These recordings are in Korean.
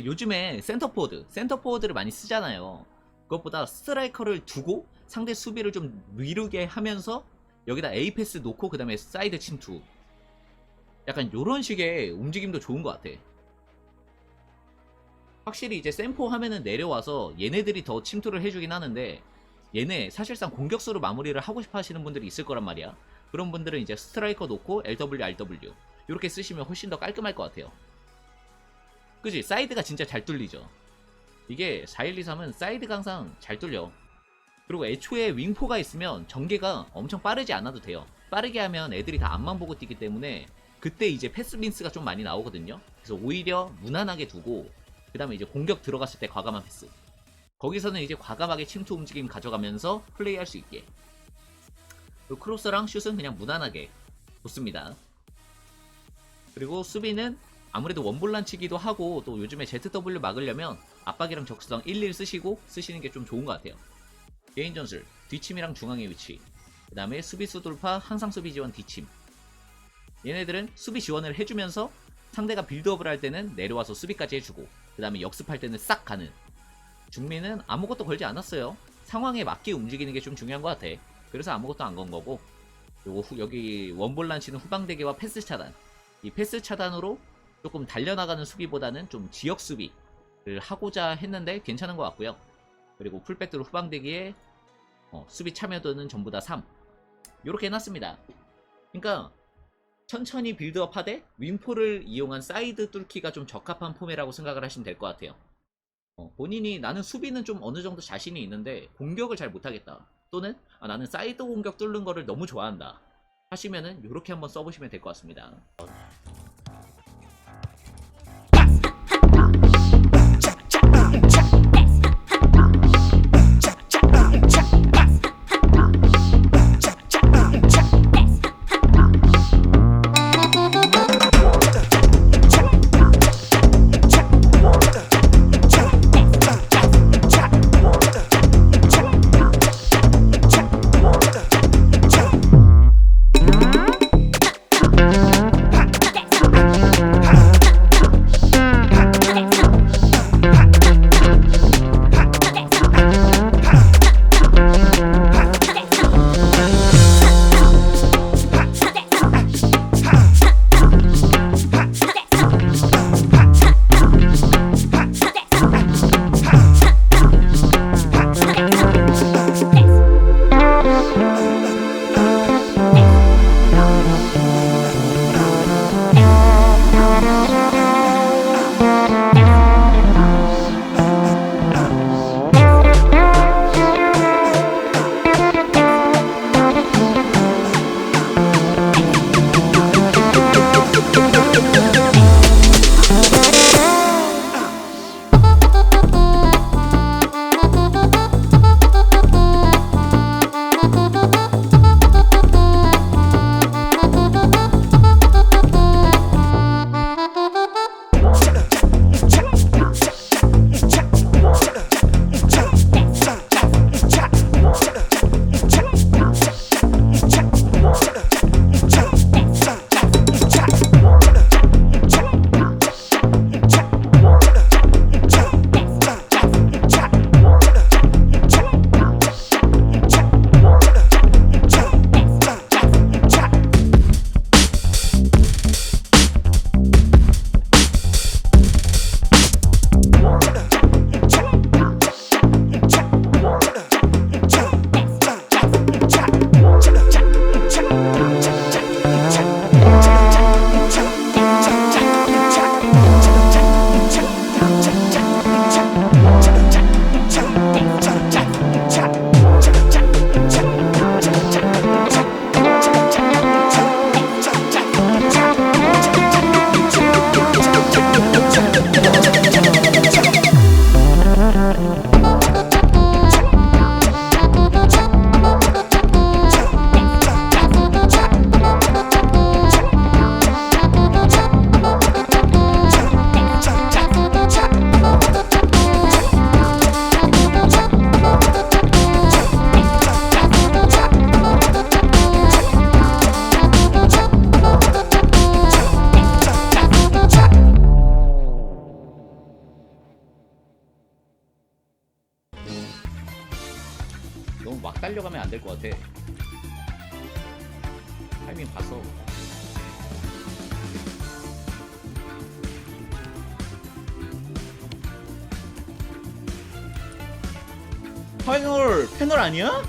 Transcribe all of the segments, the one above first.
요즘에 센터포워드, 센터포워드를 많이 쓰잖아요. 그것보다 스트라이커를 두고 상대 수비를 좀 미루게 하면서 여기다 A 패스 놓고 그 다음에 사이드 침투. 약간 요런 식의 움직임도 좋은 것 같아. 확실히 이제 샘포 하면은 내려와서 얘네들이 더 침투를 해주긴 하는데 얘네 사실상 공격수로 마무리를 하고 싶어 하시는 분들이 있을 거란 말이야. 그런 분들은 이제 스트라이커 놓고 LW, RW 이렇게 쓰시면 훨씬 더 깔끔할 것 같아요. 그지? 사이드가 진짜 잘 뚫리죠. 이게 4123은 사이드가 항상 잘 뚫려. 그리고 애초에 윙포가 있으면 전개가 엄청 빠르지 않아도 돼요. 빠르게 하면 애들이 다 앞만 보고 뛰기 때문에 그때 이제 패스 민스가 좀 많이 나오거든요. 그래서 오히려 무난하게 두고 그 다음에 이제 공격 들어갔을 때 과감한 패스. 거기서는 이제 과감하게 침투 움직임 가져가면서 플레이할 수 있게. 그리고 크로스랑 슛은 그냥 무난하게 좋습니다. 그리고 수비는 아무래도 원볼란치기도 하고 또 요즘에 ZW 막으려면 압박이랑 적수성 11 쓰시고 쓰시는 게 좀 좋은 것 같아요. 개인 전술, 뒷침이랑 중앙의 위치. 그 다음에 수비수 돌파, 항상 수비 지원 뒷침. 얘네들은 수비 지원을 해주면서 상대가 빌드업을 할 때는 내려와서 수비까지 해주고 그 다음에 역습할 때는 싹 가는 중미는 아무것도 걸지 않았어요. 상황에 맞게 움직이는 게 좀 중요한 것 같아. 그래서 아무것도 안 건 거고 요거 후- 여기 원볼란치는 후방대기와 패스 차단 이 패스 차단으로 조금 달려나가는 수비보다는 좀 지역 수비를 하고자 했는데 괜찮은 것 같고요. 그리고 풀백들 후방 대기에 어, 수비 참여도는 전부 다 3. 이렇게 해놨습니다. 그러니까 천천히 빌드업 하되 윈포를 이용한 사이드 뚫기가 좀 적합한 폼이라고 생각을 하시면 될 것 같아요. 어, 본인이 나는 수비는 좀 어느 정도 자신이 있는데 공격을 잘 못하겠다. 또는 아, 나는 사이드 공격 뚫는 거를 너무 좋아한다. 하시면은 이렇게 한번 써보시면 될 것 같습니다. 딸려가면 안 될 것 같아. 타이밍 봤어. 패널 패널 아니야?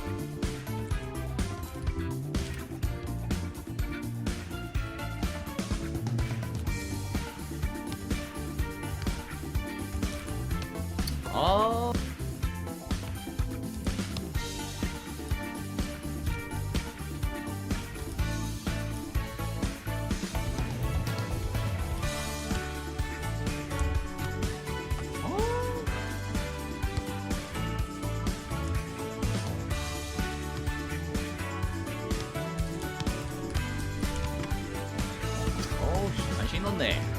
씨, 안 신었네.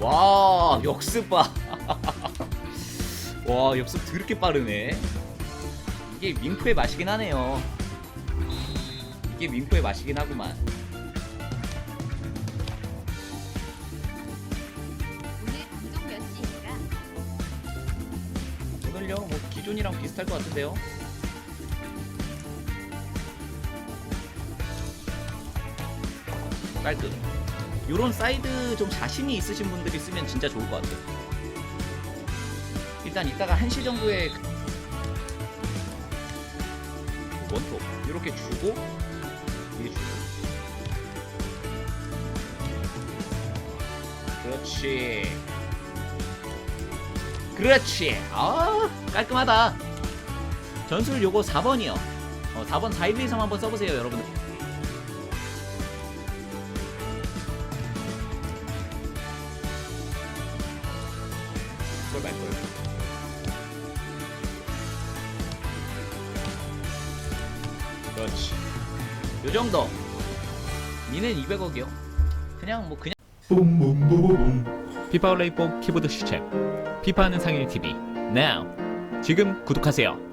와, 역습 봐. 와, 역습 드럽게 빠르네. 이게 윙프의 맛이긴 하네요. 이게 윙프의 맛이긴 하구만. 오늘요, 뭐 기존이랑 비슷할 것 같은데요. 깔끔. 요런 사이드 좀 자신이 있으신 분들이 쓰면 진짜 좋을 것 같아요. 일단 이따가 1시 정도에 그 원톱 이렇게 주고 이렇게 주고 그렇지 그렇지. 아 깔끔하다. 전술 요거 4번이요. 어, 4번 4123 한번 써보세요 여러분들. 그걸 말걸 그렇지. 요 정도. 니는 200억이요. 그냥 뭐 그냥 피파 올레이뽕 키보드 슈챔 피파하는 상일 TV now 지금 구독하세요.